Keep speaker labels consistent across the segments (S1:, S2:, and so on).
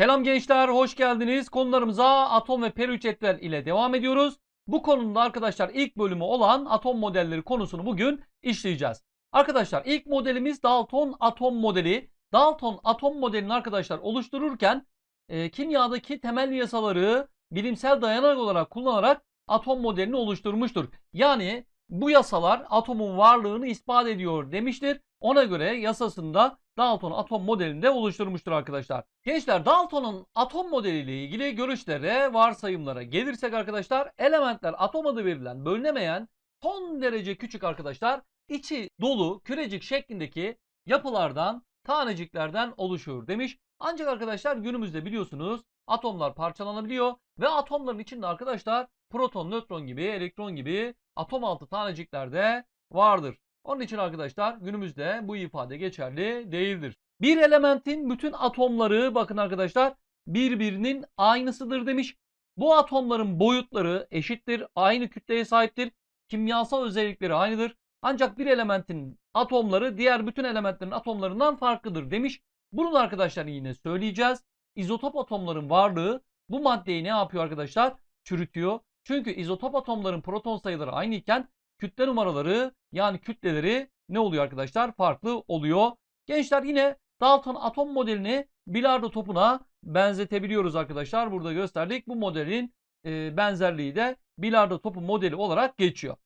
S1: Selam gençler, hoş geldiniz. Konularımıza atom ve periyodik cetvel ile devam ediyoruz. Bu konumda arkadaşlar ilk bölümü olan atom modelleri konusunu bugün işleyeceğiz. Arkadaşlar ilk modelimiz Dalton atom modeli. Dalton atom modelini arkadaşlar oluştururken e, kimyadaki temel yasaları bilimsel dayanak olarak kullanarak atom modelini oluşturmuştur. Yani bu yasalar atomun varlığını ispat ediyor demiştir. Ona göre yasasında Dalton atom modelinde oluşturmuştur arkadaşlar. Gençler Dalton'un atom modeliyle ilgili görüşlere, varsayımlara gelirsek arkadaşlar elementler atom adı verilen bölünemeyen son derece küçük arkadaşlar içi dolu kürecik şeklindeki yapılardan taneciklerden oluşur demiş. Ancak arkadaşlar günümüzde biliyorsunuz atomlar parçalanabiliyor ve atomların içinde arkadaşlar proton, nötron gibi, elektron gibi atom altı tanecikler de vardır. Onun için arkadaşlar günümüzde bu ifade geçerli değildir. Bir elementin bütün atomları bakın arkadaşlar birbirinin aynısıdır demiş. Bu atomların boyutları eşittir, aynı kütleye sahiptir. Kimyasal özellikleri aynıdır. Ancak bir elementin atomları diğer bütün elementlerin atomlarından farklıdır demiş. Bunu da arkadaşlar yine söyleyeceğiz. İzotop atomların varlığı bu maddeyi ne yapıyor arkadaşlar? Çürütüyor. Çünkü izotop atomların proton sayıları aynı iken kütle numaraları yani kütleleri ne oluyor arkadaşlar? Farklı oluyor. Gençler yine Dalton atom modelini bilardo topuna benzetebiliyoruz arkadaşlar. Burada gösterdik. Bu modelin e, benzerliği de bilardo topu modeli olarak geçiyor.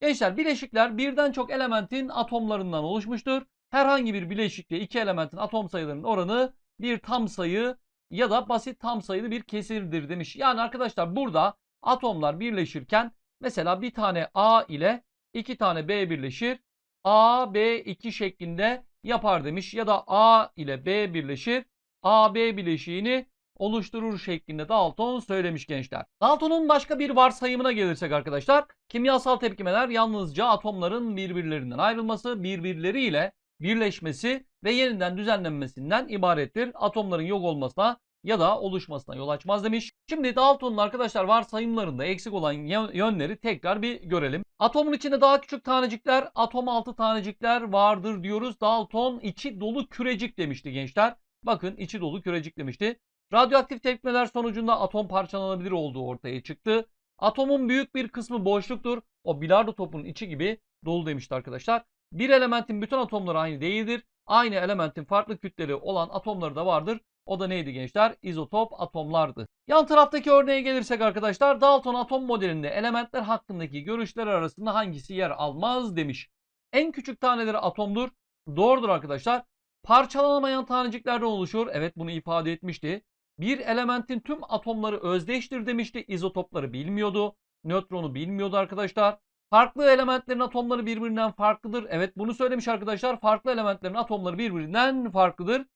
S1: Gençler bileşikler birden çok elementin atomlarından oluşmuştur. Herhangi bir bileşikte iki elementin atom sayılarının oranı bir tam sayı ya da basit tam sayılı bir kesirdir demiş. Yani arkadaşlar burada atomlar birleşirken mesela bir tane A ile iki tane B birleşir. A, B 2 şeklinde yapar demiş. Ya da A ile B birleşir. A, B bileşiğini oluşturur şeklinde Dalton söylemiş gençler. Dalton'un başka bir varsayımına gelirsek arkadaşlar, kimyasal tepkimeler yalnızca atomların birbirlerinden ayrılması, birbirleriyle birleşmesi ve yeniden düzenlenmesinden ibarettir. Atomların yok olmasına ya da oluşmasına yol açmaz demiş. Şimdi Dalton'un arkadaşlar varsayımlarında eksik olan yönleri tekrar bir görelim. Atomun içinde daha küçük tanecikler, atom altı tanecikler vardır diyoruz. Dalton içi dolu kürecik demişti gençler. Bakın içi dolu kürecik demişti. Radyoaktif tepkimeler sonucunda atom parçalanabilir olduğu ortaya çıktı. Atomun büyük bir kısmı boşluktur. O bilardo topunun içi gibi dolu demişti arkadaşlar. Bir elementin bütün atomları aynı değildir. Aynı elementin farklı kütleri olan atomları da vardır. O da neydi gençler? İzotop atomlardı. Yan taraftaki örneğe gelirsek arkadaşlar Dalton atom modelinde elementler hakkındaki görüşler arasında hangisi yer almaz demiş. En küçük taneleri atomdur. Doğrudur arkadaşlar. Parçalanamayan taneciklerden oluşur. Evet bunu ifade etmişti. Bir elementin tüm atomları özdeştir demişti. İzotopları bilmiyordu. Nötronu bilmiyordu arkadaşlar. Farklı elementlerin atomları birbirinden farklıdır. Evet bunu söylemiş arkadaşlar. Farklı elementlerin atomları birbirinden farklıdır.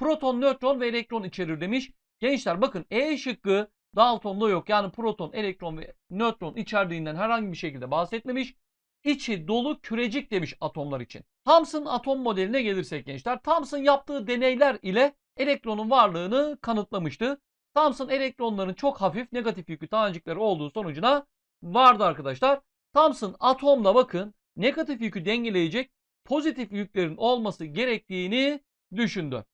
S1: Proton, nötron ve elektron içerir demiş. Gençler bakın E şıkkı Dalton'da yok. Yani proton, elektron ve nötron içerdiğinden herhangi bir şekilde bahsetmemiş. İçi dolu kürecik demiş atomlar için. Thomson atom modeline gelirsek gençler. Thomson yaptığı deneyler ile elektronun varlığını kanıtlamıştı. Thomson elektronların çok hafif negatif yüklü tanecikleri olduğu sonucuna vardı arkadaşlar. Thomson atomda bakın negatif yükü dengeleyecek pozitif yüklerin olması gerektiğini düşündü.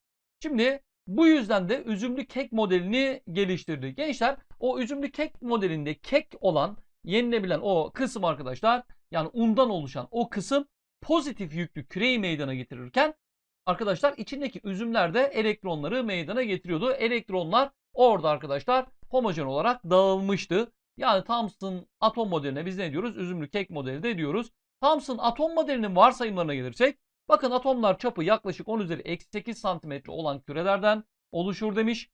S1: Şimdi bu yüzden de üzümlü kek modelini geliştirdi. Gençler o üzümlü kek modelinde kek olan yenilebilen o kısım arkadaşlar yani undan oluşan o kısım pozitif yüklü küreyi meydana getirirken arkadaşlar içindeki üzümler de elektronları meydana getiriyordu. Elektronlar orada arkadaşlar homojen olarak dağılmıştı. Yani Thomson atom modeline biz ne diyoruz? Üzümlü kek modeli de diyoruz. Thomson atom modelinin varsayımlarına gelirsek bakın atomlar çapı yaklaşık 10 üzeri eksi 8 santimetre olan kürelerden oluşur demiş.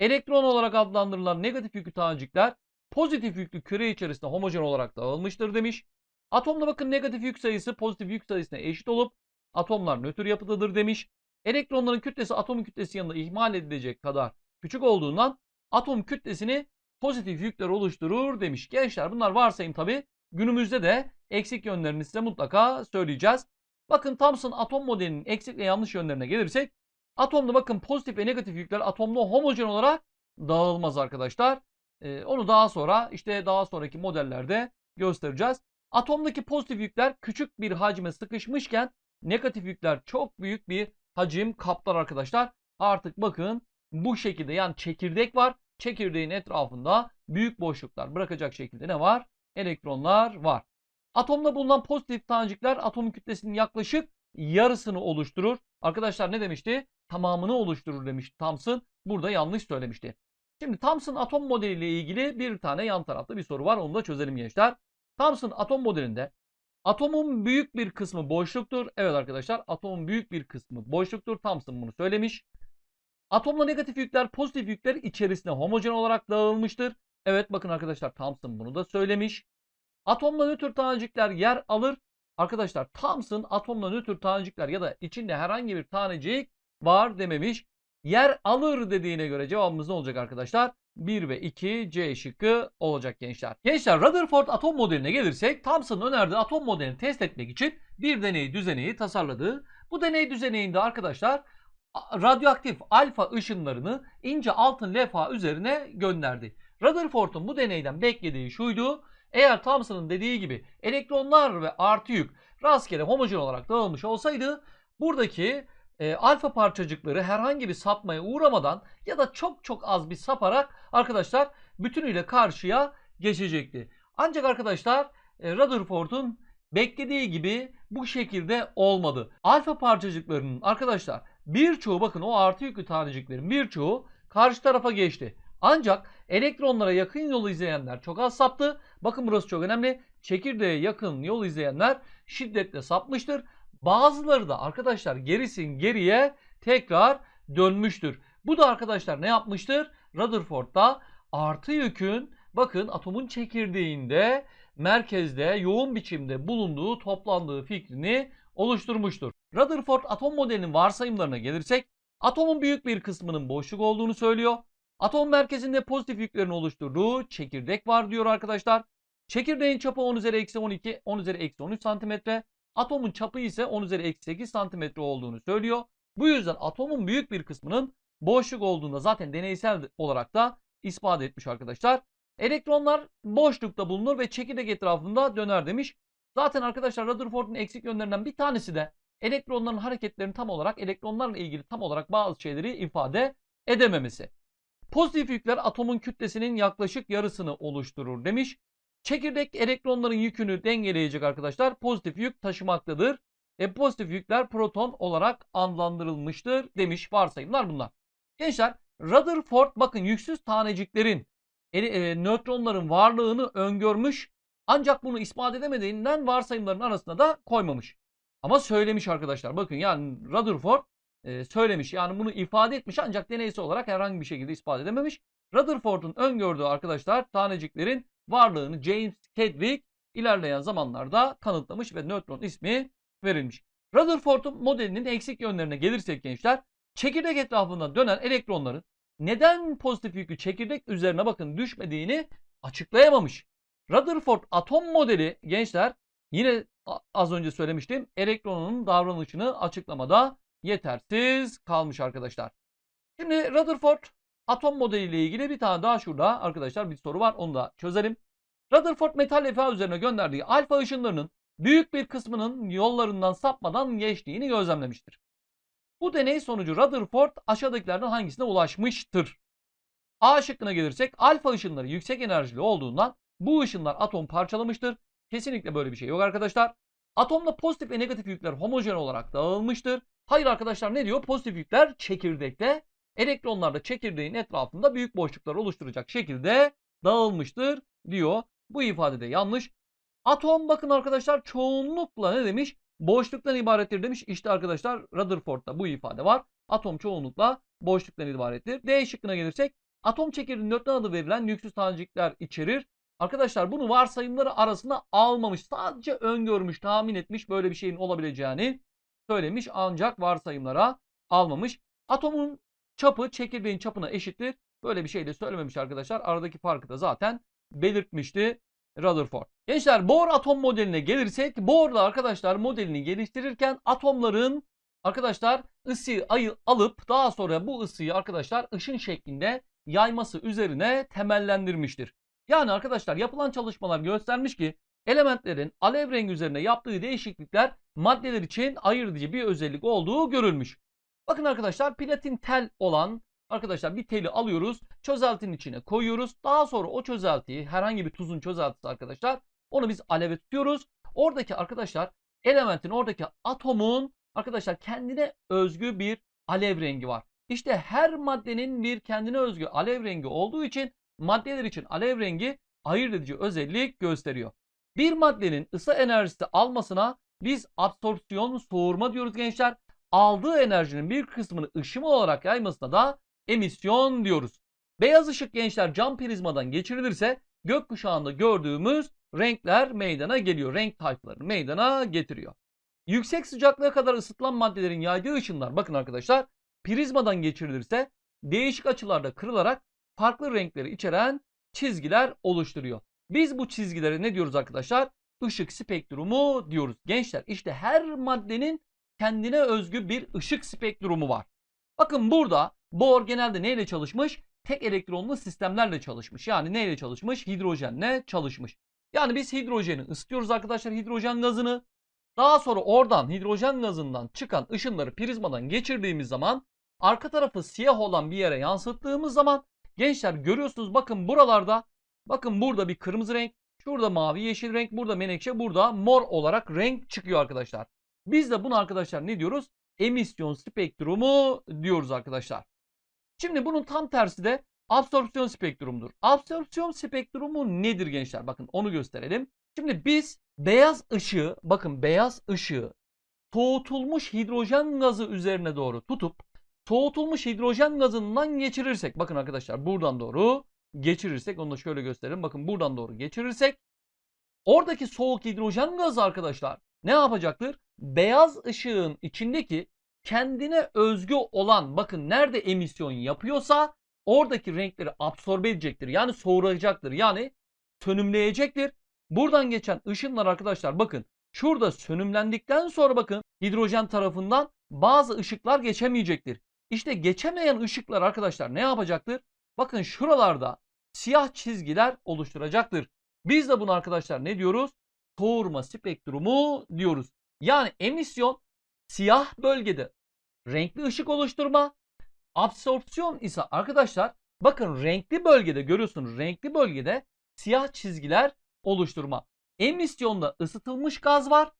S1: Elektron olarak adlandırılan negatif yüklü tanecikler pozitif yüklü küre içerisinde homojen olarak dağılmıştır demiş. Atomda bakın negatif yük sayısı pozitif yük sayısına eşit olup atomlar nötr yapıdadır demiş. Elektronların kütlesi atomun kütlesi yanında ihmal edilecek kadar küçük olduğundan atom kütlesini pozitif yükler oluşturur demiş. Gençler bunlar varsayım tabi. Günümüzde de eksik yönlerini size mutlaka söyleyeceğiz. Bakın Thomson atom modelinin eksik ve yanlış yönlerine gelirsek atomda bakın pozitif ve negatif yükler atomda homojen olarak dağılmaz arkadaşlar. Ee, onu daha sonra işte daha sonraki modellerde göstereceğiz. Atomdaki pozitif yükler küçük bir hacme sıkışmışken negatif yükler çok büyük bir hacim kaplar arkadaşlar. Artık bakın bu şekilde yani çekirdek var. Çekirdeğin etrafında büyük boşluklar bırakacak şekilde ne var? Elektronlar var. Atomda bulunan pozitif tanecikler atomun kütlesinin yaklaşık yarısını oluşturur. Arkadaşlar ne demişti? Tamamını oluşturur demişti Thomson. Burada yanlış söylemişti. Şimdi Thomson atom modeliyle ilgili bir tane yan tarafta bir soru var. Onu da çözelim gençler. Thomson atom modelinde atomun büyük bir kısmı boşluktur. Evet arkadaşlar atomun büyük bir kısmı boşluktur. Thomson bunu söylemiş. Atomla negatif yükler pozitif yükler içerisine homojen olarak dağılmıştır. Evet bakın arkadaşlar Thomson bunu da söylemiş. Atomla nötr tanecikler yer alır. Arkadaşlar Thomson atomla nötr tanecikler ya da içinde herhangi bir tanecik var dememiş. Yer alır dediğine göre cevabımız ne olacak arkadaşlar? 1 ve 2 C şıkkı olacak gençler. Gençler Rutherford atom modeline gelirsek Thomson'ın önerdiği atom modelini test etmek için bir deney düzeneği tasarladı. Bu deney düzeneğinde arkadaşlar radyoaktif alfa ışınlarını ince altın levha üzerine gönderdi. Rutherford'un bu deneyden beklediği şuydu. Eğer Thomson'ın dediği gibi elektronlar ve artı yük rastgele homojen olarak dağılmış olsaydı buradaki e, alfa parçacıkları herhangi bir sapmaya uğramadan ya da çok çok az bir saparak arkadaşlar bütünüyle karşıya geçecekti. Ancak arkadaşlar e, Rutherford'un beklediği gibi bu şekilde olmadı. Alfa parçacıklarının arkadaşlar birçoğu bakın o artı yüklü taneciklerin birçoğu karşı tarafa geçti. Ancak elektronlara yakın yolu izleyenler çok az saptı. Bakın burası çok önemli. Çekirdeğe yakın yol izleyenler şiddetle sapmıştır. Bazıları da arkadaşlar gerisin geriye tekrar dönmüştür. Bu da arkadaşlar ne yapmıştır? Rutherford'da artı yükün bakın atomun çekirdeğinde merkezde yoğun biçimde bulunduğu toplandığı fikrini oluşturmuştur. Rutherford atom modelinin varsayımlarına gelirsek atomun büyük bir kısmının boşluk olduğunu söylüyor. Atom merkezinde pozitif yüklerin oluşturduğu çekirdek var diyor arkadaşlar. Çekirdeğin çapı 10 üzeri eksi 12, 10 üzeri eksi 13 santimetre. Atomun çapı ise 10 üzeri eksi 8 santimetre olduğunu söylüyor. Bu yüzden atomun büyük bir kısmının boşluk olduğunda zaten deneysel olarak da ispat etmiş arkadaşlar. Elektronlar boşlukta bulunur ve çekirdek etrafında döner demiş. Zaten arkadaşlar Rutherford'un eksik yönlerinden bir tanesi de elektronların hareketlerini tam olarak elektronlarla ilgili tam olarak bazı şeyleri ifade edememesi. Pozitif yükler atomun kütlesinin yaklaşık yarısını oluşturur demiş. Çekirdek elektronların yükünü dengeleyecek arkadaşlar. Pozitif yük taşımaktadır. E, pozitif yükler proton olarak adlandırılmıştır demiş varsayımlar bunlar. Gençler Rutherford bakın yüksüz taneciklerin e, e, nötronların varlığını öngörmüş ancak bunu ispat edemediğinden varsayımların arasına da koymamış. Ama söylemiş arkadaşlar. Bakın yani Rutherford e, söylemiş. Yani bunu ifade etmiş ancak deneysel olarak herhangi bir şekilde ispat edememiş. Rutherford'un öngördüğü arkadaşlar taneciklerin varlığını James Chadwick ilerleyen zamanlarda kanıtlamış ve nötron ismi verilmiş. Rutherford'un modelinin eksik yönlerine gelirsek gençler, çekirdek etrafında dönen elektronların neden pozitif yüklü çekirdek üzerine bakın düşmediğini açıklayamamış. Rutherford atom modeli gençler yine az önce söylemiştim elektronun davranışını açıklamada yetersiz kalmış arkadaşlar. Şimdi Rutherford atom modeliyle ilgili bir tane daha şurada arkadaşlar bir soru var onu da çözelim. Rutherford metal levha üzerine gönderdiği alfa ışınlarının büyük bir kısmının yollarından sapmadan geçtiğini gözlemlemiştir. Bu deney sonucu Rutherford aşağıdakilerden hangisine ulaşmıştır? A şıkkına gelirsek alfa ışınları yüksek enerjili olduğundan bu ışınlar atom parçalamıştır. Kesinlikle böyle bir şey yok arkadaşlar. Atomda pozitif ve negatif yükler homojen olarak dağılmıştır. Hayır arkadaşlar ne diyor? Pozitif yükler çekirdekte, elektronlar da çekirdeğin etrafında büyük boşluklar oluşturacak şekilde dağılmıştır diyor. Bu ifade de yanlış. Atom bakın arkadaşlar çoğunlukla ne demiş? Boşluktan ibarettir demiş. İşte arkadaşlar Rutherford'da bu ifade var. Atom çoğunlukla boşluktan ibarettir. D şıkkına gelirsek atom çekirdeğinin nötron adı verilen yüksüz tanecikler içerir. Arkadaşlar bunu varsayımları arasında almamış. Sadece öngörmüş, tahmin etmiş böyle bir şeyin olabileceğini söylemiş ancak varsayımlara almamış. Atomun çapı çekirdeğin çapına eşittir. Böyle bir şey de söylememiş arkadaşlar. Aradaki farkı da zaten belirtmişti Rutherford. Gençler Bohr atom modeline gelirsek Bohr'la arkadaşlar modelini geliştirirken atomların arkadaşlar ayı alıp daha sonra bu ısıyı arkadaşlar ışın şeklinde yayması üzerine temellendirmiştir. Yani arkadaşlar yapılan çalışmalar göstermiş ki elementlerin alev rengi üzerine yaptığı değişiklikler maddeler için ayırıcı bir özellik olduğu görülmüş. Bakın arkadaşlar platin tel olan arkadaşlar bir teli alıyoruz. Çözeltinin içine koyuyoruz. Daha sonra o çözeltiyi herhangi bir tuzun çözeltisi arkadaşlar onu biz aleve tutuyoruz. Oradaki arkadaşlar elementin oradaki atomun arkadaşlar kendine özgü bir alev rengi var. İşte her maddenin bir kendine özgü alev rengi olduğu için maddeler için alev rengi ayırt edici özellik gösteriyor. Bir maddenin ısı enerjisi almasına biz absorpsiyon soğurma diyoruz gençler. Aldığı enerjinin bir kısmını ışıma olarak yaymasına da emisyon diyoruz. Beyaz ışık gençler cam prizmadan geçirilirse gökkuşağında gördüğümüz renkler meydana geliyor. Renk tayflarını meydana getiriyor. Yüksek sıcaklığa kadar ısıtılan maddelerin yaydığı ışınlar bakın arkadaşlar prizmadan geçirilirse değişik açılarda kırılarak farklı renkleri içeren çizgiler oluşturuyor. Biz bu çizgilere ne diyoruz arkadaşlar? Işık spektrumu diyoruz. Gençler işte her maddenin kendine özgü bir ışık spektrumu var. Bakın burada Bohr genelde neyle çalışmış? Tek elektronlu sistemlerle çalışmış. Yani neyle çalışmış? Hidrojenle çalışmış. Yani biz hidrojeni ısıtıyoruz arkadaşlar hidrojen gazını. Daha sonra oradan hidrojen gazından çıkan ışınları prizmadan geçirdiğimiz zaman arka tarafı siyah olan bir yere yansıttığımız zaman gençler görüyorsunuz bakın buralarda bakın burada bir kırmızı renk şurada mavi yeşil renk burada menekşe burada mor olarak renk çıkıyor arkadaşlar. Biz de bunu arkadaşlar ne diyoruz? Emisyon spektrumu diyoruz arkadaşlar. Şimdi bunun tam tersi de absorpsiyon spektrumdur. Absorpsiyon spektrumu nedir gençler? Bakın onu gösterelim. Şimdi biz beyaz ışığı bakın beyaz ışığı soğutulmuş hidrojen gazı üzerine doğru tutup soğutulmuş hidrojen gazından geçirirsek bakın arkadaşlar buradan doğru geçirirsek onu da şöyle gösterelim. Bakın buradan doğru geçirirsek oradaki soğuk hidrojen gazı arkadaşlar ne yapacaktır? Beyaz ışığın içindeki kendine özgü olan bakın nerede emisyon yapıyorsa oradaki renkleri absorbe edecektir. Yani soğuracaktır. Yani sönümleyecektir. Buradan geçen ışınlar arkadaşlar bakın şurada sönümlendikten sonra bakın hidrojen tarafından bazı ışıklar geçemeyecektir. İşte geçemeyen ışıklar arkadaşlar ne yapacaktır? Bakın şuralarda siyah çizgiler oluşturacaktır. Biz de bunu arkadaşlar ne diyoruz? Soğurma spektrumu diyoruz. Yani emisyon siyah bölgede renkli ışık oluşturma. Absorpsiyon ise arkadaşlar bakın renkli bölgede görüyorsunuz renkli bölgede siyah çizgiler oluşturma. Emisyonda ısıtılmış gaz var.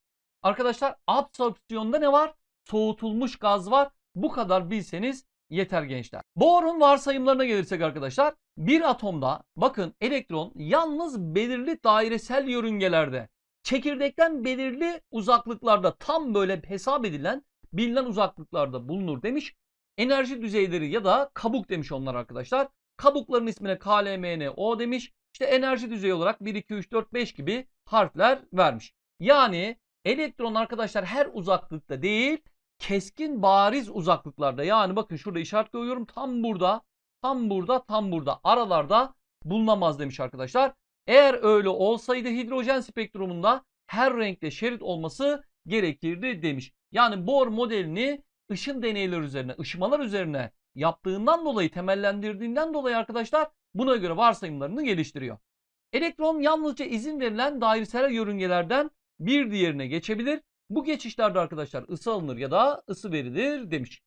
S1: Arkadaşlar absorpsiyonda ne var? Soğutulmuş gaz var. Bu kadar bilseniz yeter gençler. Bohr'un varsayımlarına gelirsek arkadaşlar bir atomda bakın elektron yalnız belirli dairesel yörüngelerde çekirdekten belirli uzaklıklarda tam böyle hesap edilen bilinen uzaklıklarda bulunur demiş. Enerji düzeyleri ya da kabuk demiş onlar arkadaşlar. Kabukların ismine KLMNO demiş. İşte enerji düzeyi olarak 1, 2, 3, 4, 5 gibi harfler vermiş. Yani elektron arkadaşlar her uzaklıkta değil keskin bariz uzaklıklarda yani bakın şurada işaret koyuyorum tam burada tam burada tam burada aralarda bulunamaz demiş arkadaşlar. Eğer öyle olsaydı hidrojen spektrumunda her renkte şerit olması gerekirdi demiş. Yani Bohr modelini ışın deneyleri üzerine, ışımalar üzerine yaptığından dolayı, temellendirdiğinden dolayı arkadaşlar buna göre varsayımlarını geliştiriyor. Elektron yalnızca izin verilen dairesel yörüngelerden bir diğerine geçebilir. Bu geçişlerde arkadaşlar ısı alınır ya da ısı verilir demiş.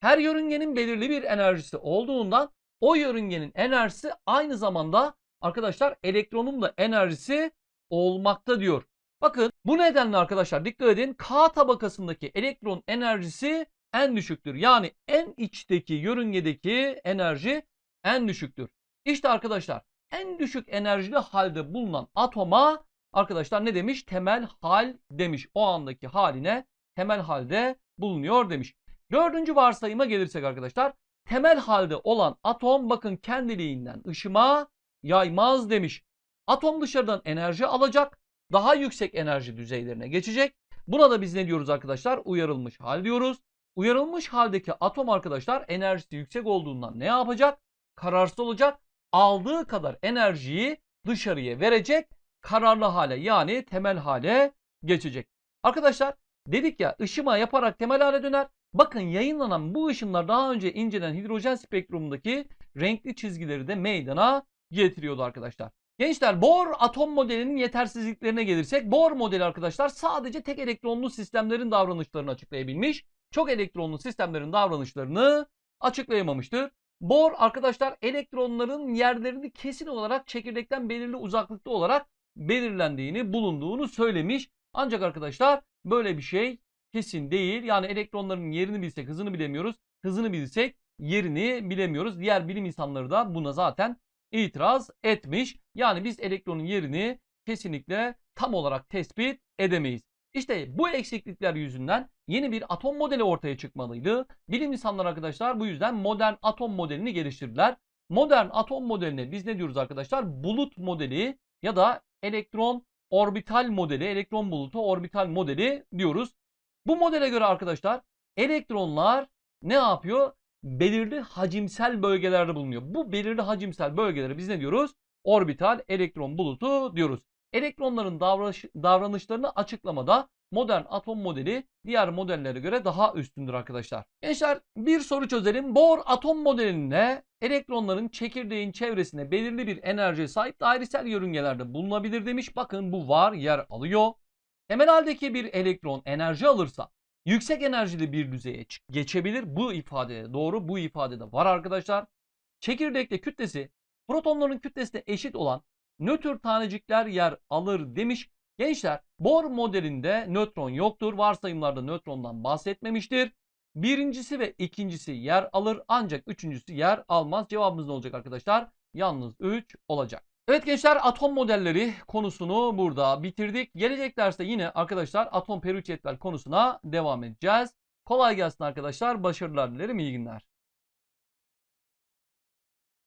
S1: Her yörüngenin belirli bir enerjisi olduğundan o yörüngenin enerjisi aynı zamanda arkadaşlar elektronun da enerjisi olmakta diyor. Bakın bu nedenle arkadaşlar dikkat edin K tabakasındaki elektron enerjisi en düşüktür. Yani en içteki yörüngedeki enerji en düşüktür. İşte arkadaşlar en düşük enerjili halde bulunan atoma arkadaşlar ne demiş? Temel hal demiş. O andaki haline temel halde bulunuyor demiş. Dördüncü varsayıma gelirsek arkadaşlar temel halde olan atom bakın kendiliğinden ışıma yaymaz demiş. Atom dışarıdan enerji alacak daha yüksek enerji düzeylerine geçecek. Buna da biz ne diyoruz arkadaşlar? Uyarılmış hal diyoruz. Uyarılmış haldeki atom arkadaşlar enerjisi yüksek olduğundan ne yapacak? Kararsız olacak. Aldığı kadar enerjiyi dışarıya verecek. Kararlı hale yani temel hale geçecek. Arkadaşlar dedik ya ışıma yaparak temel hale döner. Bakın yayınlanan bu ışınlar daha önce incelenen hidrojen spektrumundaki renkli çizgileri de meydana getiriyordu arkadaşlar. Gençler Bohr atom modelinin yetersizliklerine gelirsek Bohr modeli arkadaşlar sadece tek elektronlu sistemlerin davranışlarını açıklayabilmiş. Çok elektronlu sistemlerin davranışlarını açıklayamamıştır. Bohr arkadaşlar elektronların yerlerini kesin olarak çekirdekten belirli uzaklıkta olarak belirlendiğini, bulunduğunu söylemiş. Ancak arkadaşlar böyle bir şey kesin değil. Yani elektronların yerini bilsek hızını bilemiyoruz. Hızını bilsek yerini bilemiyoruz. Diğer bilim insanları da buna zaten itiraz etmiş. Yani biz elektronun yerini kesinlikle tam olarak tespit edemeyiz. İşte bu eksiklikler yüzünden yeni bir atom modeli ortaya çıkmalıydı. Bilim insanları arkadaşlar bu yüzden modern atom modelini geliştirdiler. Modern atom modeline biz ne diyoruz arkadaşlar? Bulut modeli ya da elektron orbital modeli, elektron bulutu orbital modeli diyoruz. Bu modele göre arkadaşlar elektronlar ne yapıyor? Belirli hacimsel bölgelerde bulunuyor. Bu belirli hacimsel bölgelere biz ne diyoruz? Orbital elektron bulutu diyoruz. Elektronların davranış, davranışlarını açıklamada modern atom modeli diğer modellere göre daha üstündür arkadaşlar. Gençler bir soru çözelim. Bohr atom modelinde elektronların çekirdeğin çevresine belirli bir enerjiye sahip dairesel yörüngelerde bulunabilir demiş. Bakın bu var yer alıyor. Temel haldeki bir elektron enerji alırsa yüksek enerjili bir düzeye geçebilir. Bu ifade doğru. Bu ifade de var arkadaşlar. Çekirdekte kütlesi protonların kütlesine eşit olan nötr tanecikler yer alır demiş. Gençler Bohr modelinde nötron yoktur. Varsayımlarda nötrondan bahsetmemiştir. Birincisi ve ikincisi yer alır ancak üçüncüsü yer almaz. Cevabımız ne olacak arkadaşlar? Yalnız 3 olacak. Evet gençler atom modelleri konusunu burada bitirdik. Gelecek derste yine arkadaşlar atom cetvel konusuna devam edeceğiz. Kolay gelsin arkadaşlar. Başarılar dilerim. İyi günler.